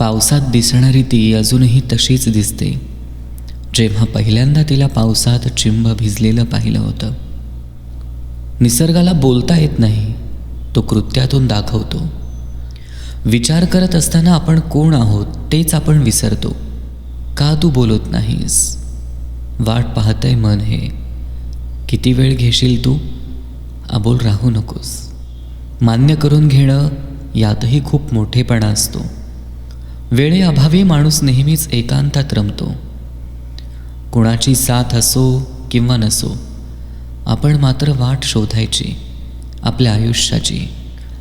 पावसात दिसणारी ती अजूनही तशीच दिसते. जेव्हा पहिल्यांदा तिला पावसात चिंब भिजलेलं पाहिलं होतं. निसर्गाला बोलता येत नाही तो कृत्यातून दाखवतो. विचार करत असताना आपण कोण आहोत तेच आपण विसरतो. का तू बोलत नाहीस? वाट पाहतंय मन हे. किती वेळ घेशील तू? अबोल राहू नकोस. मान्य करून घेणं यातही खूप मोठेपणा असतो. वेळेअभावी माणूस नेहमीच एकांतात रमतो. कुणाची साथ असो किंवा नसो आपण मात्र वाट शोधायची आपल्या आयुष्याची.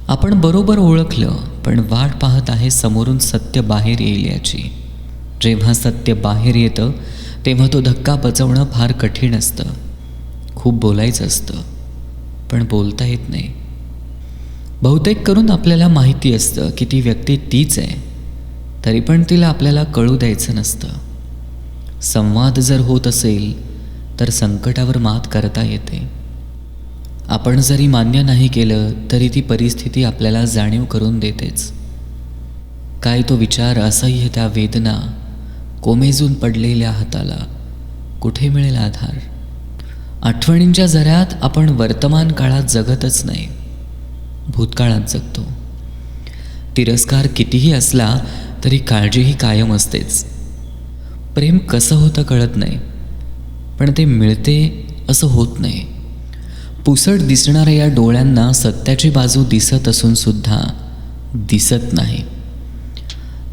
आपण बरोबर ओळखलं पण वाट पाहत आहे समोरून सत्य बाहेर येईल याची. जेव्हा सत्य बाहेर येतं तेव्हा तो धक्का पचवणं फार कठीण असतं. खूप बोलायचं असतं पण बोलता येत नाही. बहुतेक करून आपल्याला माहिती असतं की ती व्यक्ती तीच आहे. तरी पण तिला आपल्याला कळू द्यायचं नसतं. संवाद जर होत असेल तर संकटावर मात करता येते. आपण जरी मान्य नाही केलं तरी ती परिस्थिती आपल्याला जाणीव करून देतेच. काय तो विचार असह्य त्या वेदना कोमेजून पडलेल्या हाताला कुठे मिळेल आधार? आठवणींच्या झऱ्यात आपण वर्तमान काळात जगतच नाही भूतकाळात जगतो. तिरस्कार कितीही असला तरी काळजीही कायम असतेच. प्रेम कसं होतं कळत नाही पण ते मिळते असं होत नाही. पुसट दिसणाऱ्या या डोळ्यांना सत्याची बाजू दिसत असून सुद्धा दिसत नाही.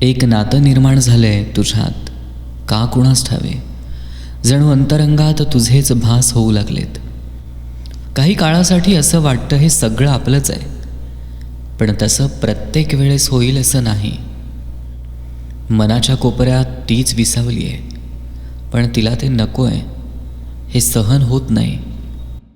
एक नातं निर्माण झालं आहे तुझ्यात का कुणास ठावे? जणू अंतरंगात तुझेच भास होऊ लागलेत. काही काळासाठी असं वाटतं हे सगळं आपलंच आहे. पण तसं प्रत्येक वेळेस होईल असं नाही. मनाच्या कोपऱ्यात तीच विसावली आहे. पण तिला ते नको आहे हे सहन होत नाही.